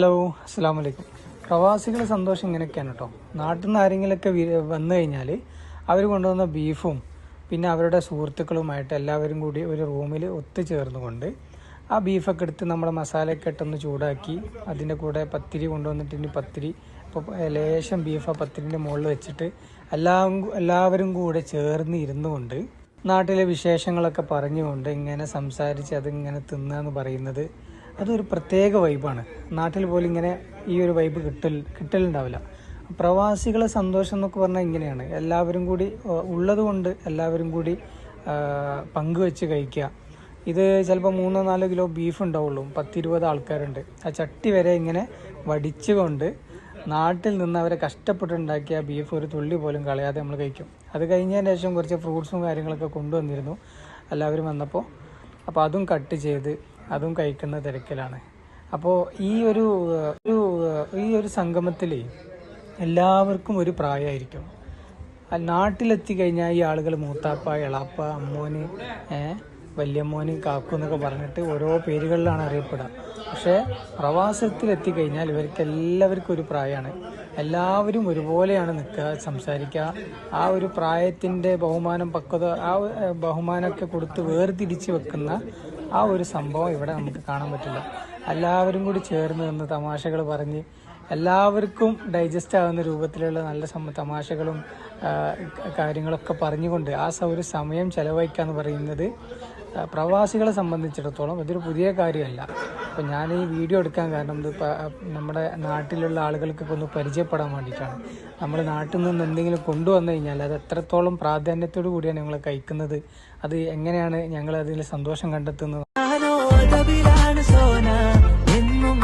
Hello അസ്സാം വലൈക്കും പ്രവാസികളെ സന്തോഷം ഇങ്ങനെയൊക്കെയാണ് കേട്ടോ. നാട്ടിൽ നിന്ന് ആരെങ്കിലുമൊക്കെ വന്നു കഴിഞ്ഞാൽ അവർ കൊണ്ടുവന്ന ബീഫും പിന്നെ അവരുടെ സുഹൃത്തുക്കളുമായിട്ട് എല്ലാവരും കൂടി ഒരു റൂമിൽ ഒത്തുചേർന്നുകൊണ്ട് ആ ബീഫൊക്കെ എടുത്ത് നമ്മുടെ മസാലയൊക്കെ ഇട്ടൊന്ന് ചൂടാക്കി അതിന്റെ കൂടെ പത്തിരി കൊണ്ടുവന്നിട്ട് ഇനി പത്തിരി ഇപ്പോൾ ലേശം ബീഫ് ആ പത്തിരിന്റെ മുകളിൽ വെച്ചിട്ട് എല്ലാം എല്ലാവരും കൂടെ ചേർന്ന് ഇരുന്നു കൊണ്ട് നാട്ടിലെ വിശേഷങ്ങളൊക്കെ പറഞ്ഞുകൊണ്ട് ഇങ്ങനെ സംസാരിച്ച് അതിങ്ങനെ തിന്നുക എന്ന് പറയുന്നത് അതൊരു പ്രത്യേക വൈബാണ് നാട്ടിൽ പോലും ഇങ്ങനെ ഈ ഒരു വൈബ് കിട്ടൽ കിട്ടലുണ്ടാവില്ല. പ്രവാസികളെ സന്തോഷം എന്നൊക്കെ പറഞ്ഞാൽ ഇങ്ങനെയാണ്. എല്ലാവരും കൂടി ഉള്ളതുകൊണ്ട് എല്ലാവരും കൂടി പങ്കുവെച്ച് കഴിക്കുക. ഇത് ചിലപ്പോൾ മൂന്നോ നാലോ കിലോ ബീഫ് ഉണ്ടാവുള്ളൂ. പത്തിരുപത് ആൾക്കാരുണ്ട്. ആ ചട്ടി വരെ ഇങ്ങനെ വടിച്ചുകൊണ്ട് നാട്ടിൽ നിന്ന് അവരെ കഷ്ടപ്പെട്ടുണ്ടാക്കിയ ബീഫ് ഒരു തുള്ളി പോലും കളയാതെ നമ്മൾ കഴിക്കും. അത് കഴിഞ്ഞതിന് ശേഷം കുറച്ച് ഫ്രൂട്ട്സും കാര്യങ്ങളൊക്കെ കൊണ്ടുവന്നിരുന്നു. എല്ലാവരും വന്നപ്പോൾ അപ്പോൾ അതും കട്ട് ചെയ്ത് അതും കഴിക്കുന്ന തിരക്കിലാണ്. അപ്പോൾ ഈ ഒരു ഒരു ഈ ഒരു സംഗമത്തിൽ എല്ലാവർക്കും ഒരു പ്രായമായിരിക്കും. നാട്ടിലെത്തി കഴിഞ്ഞാൽ ഈ ആളുകൾ മൂത്താപ്പ എളാപ്പ അമ്മോന് വല്യമ്മോന് കാക്കു എന്നൊക്കെ പറഞ്ഞിട്ട് ഓരോ പേരുകളിലാണ് അറിയപ്പെടുക. പക്ഷേ പ്രവാസത്തിലെത്തി കഴിഞ്ഞാൽ ഇവർക്ക് എല്ലാവർക്കും ഒരു പ്രായമാണ്. എല്ലാവരും ഒരുപോലെയാണ് നിൽക്കുക സംസാരിക്കുക. ആ ഒരു പ്രായത്തിന്റെ ബഹുമാനം പക്വത ആ ബഹുമാനമൊക്കെ കൊടുത്ത് വേർതിരിച്ച് വെക്കുന്ന ആ ഒരു സംഭവം ഇവിടെ നമുക്ക് കാണാൻ പറ്റില്ല. എല്ലാവരും കൂടി ചേർന്ന് നിന്ന് തമാശകൾ പറഞ്ഞ് എല്ലാവർക്കും ഡൈജസ്റ്റ് ആകുന്ന രൂപത്തിലുള്ള നല്ല തമാശകളും കാര്യങ്ങളൊക്കെ പറഞ്ഞുകൊണ്ട് ആ ഒരു സമയം ചെലവഴിക്കുക എന്ന് പറയുന്നത് പ്രവാസികളെ സംബന്ധിച്ചിടത്തോളം ഇതൊരു പുതിയ കാര്യമല്ല. അപ്പം ഞാൻ ഈ വീഡിയോ എടുക്കാൻ കാരണം ഇത് നമ്മുടെ നാട്ടിലുള്ള ആളുകൾക്കൊക്കെ ഒന്ന് പരിചയപ്പെടാൻ വേണ്ടിയിട്ടാണ്. നമ്മൾ നാട്ടിൽ നിന്ന് എന്തെങ്കിലും കൊണ്ടുവന്നു കഴിഞ്ഞാൽ അത് എത്രത്തോളം പ്രാധാന്യത്തോടു കൂടിയാണ് ഞങ്ങൾ കഴിക്കുന്നത്? അത് എങ്ങനെയാണ് ഞങ്ങൾ അതിൽ സന്തോഷം കണ്ടെത്തുന്നത്? എന്നും